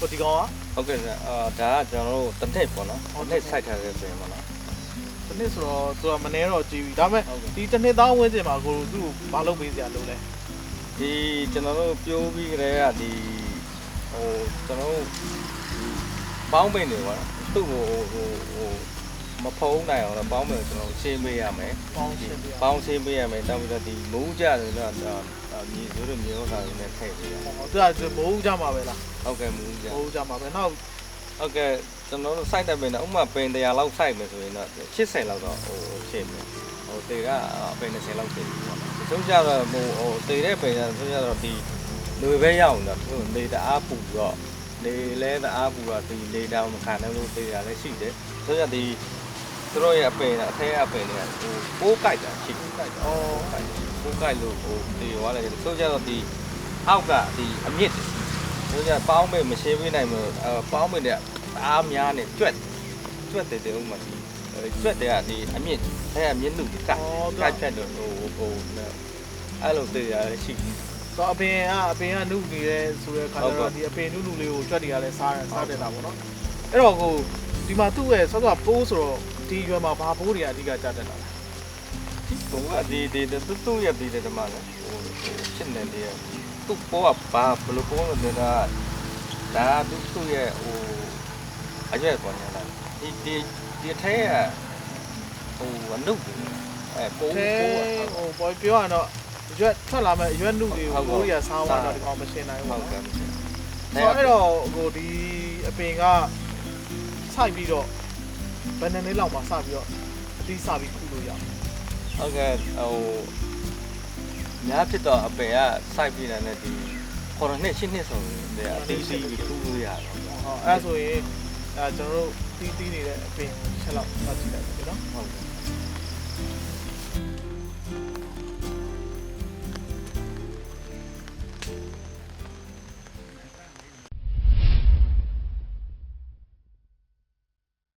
ဟိုဒီကောင်ကဟုတ်ကဲ့ဆရာအာဒါကကျွန်တော်တို့တစ်နှစ်ပေါ့နော်တစ်နှစ်စိုက်ထားတဲ့ပင်ပေါ့နော်ဒီနေ့ဆိုတော့သူကမနေတော့ကြည့်ပြီဒါပေမဲ့ဟုတ်ကဲ့ဒီတစ်နှစ်သားဝင်းစင်မှာကိုတို့သူ့ကိုမလုပ်ပေးစရာလိုလဲဒီကျွန်တော်တို့ပြိုးပြီးကြတဲ့ကဒီဟိုကျွန်တော်တို့ဒီပေါင်းပင်တွေပေါ့နော်သူ့ကိုဟိုဟိုမဖုံးနိုင်အောင်တော့ပေါင်းပင်ကိုကျွန်တော်ရှင်းပေးရမယ်ပေါင်းရှင်းပြရပေါင်းရှင်းပေးရမယ်တောင်းပြီးတော့ဒီမူးကြတယ်တော့အာမြေစိုးတွေမြေဥစ္စာတွေနဲ့ထည့်ပေးရမယ်ဟောသူကမိုးကြမှာပဲလား ဟုတ်ကဲ့မူးကြမိုးကြမှာပဲနောက်ဟုတ်ကဲ့ကျွန်တော်တို့စိုက်တဲ့ပင်တော့ဥပမာပင်100လောက်စိုက်မယ်ဆိုရင်တော့80လောက်တော့ဟိုရှင်းမယ်ဟိုတေကအပင်20လောက်ရှင်းပြီပေါ့နော်ဒီဆုံးကြတော့ဟိုဟိုတေတဲ့ပင်ကဆုံးကြတော့ဒီလူပဲရအောင်တော့သူနေတအားပူတော့နေလဲတအားပူတော့ဒီနေတောင်မခံနိုင်လို့တေတာလည်းရှိတယ်ဆိုကြဒီသူတို့ရဲ့အပင်ကအထဲအပင်တွေကဟိုပိုးကြိုက်တာရှိတယ်ဩပိုးကြိုက်လို့ဟိုတေသွားတယ်ဆိုကြတော့ဒီအောက်ကဒီအမြင့် တယ်ဆိုကြပေါင်းမဲ့မရှင်းပေးနိုင်ဘူးအဲပေါင်းမဲ့တဲ့အားများနေကြွက်ကြွက်တယ်တဲ့ဥမာဒီကြွက်တဲ့ကဒီအမြင့်အဲအမြင့်နုကကတ်ဖြတ်တော့ဟိုဟိုအဲ့လိုတေရတယ်ရှိတယ်တော့အပင်ကအပင်ကနုနေတယ်ဆိုတဲ့ခါကျဟုတ်ကဲ့တော့ဒီအပင်နုနုလေးကိုကြွက်တွေကလည်းစားတယ်စားတယ်တာပေါ့နော်အဲ့တော့ကိုဒီမှာသူ့ရဲ့ဆော့ဆော့ပိုးဆိုတော့ဒီရွယ်မှာဘာပိုးတွေအဓိကကြတက်တာလဲဟိုကဒီဒီတူတူရဒီတဲ့မှာလေဟိုရှင်းနေတယ် သူ့ပေါ်ကဘာဘလို့ပေါ်လို့နေတာဒါသူ့သူ့ရဲ့ဟိုအရက်ပေါ်နေလားဒီဒီဒီထဲကဟိုအနုအဲပိုးအဲပိုးဟိုပေါ်ပြောရတော့ရွက်ထွက်လာမဲ့ရွက်နုတွေကိုဟုတ်ကဲ့ပိုးတွေကစားသွားတော့ဒီကောင်မရှင်းနိုင်ဘူးဟုပေါ့တ်နော်ကဲ့ဆိုတော့အဲ့တော့ဟိုဒီအပင်ကစိုက်ပြီးတော့ဘယ်နှစ်နှစ်လောက်မှစပြီးတော့အတိစပြီးခုလို့ရအောင်ဟုတ်ကဲ့ဟို များဖြစ်တော့အပင်ကစိုက်ပြီးတယ်နဲ့ဒီခေါ်နှစ်ရှင်းနှစ်ဆိုရင်အသေးသေးပြီးထူးလို့ရတော့ဟောအဲ့ဒါဆိုရင်အဲကျွန်တော်တို့တီးတီးနေတဲ့အပင်ကိုချက်လောက်မှတ်ကြည့်လိုက်ပြီနော်ဟုတ်ကဲ့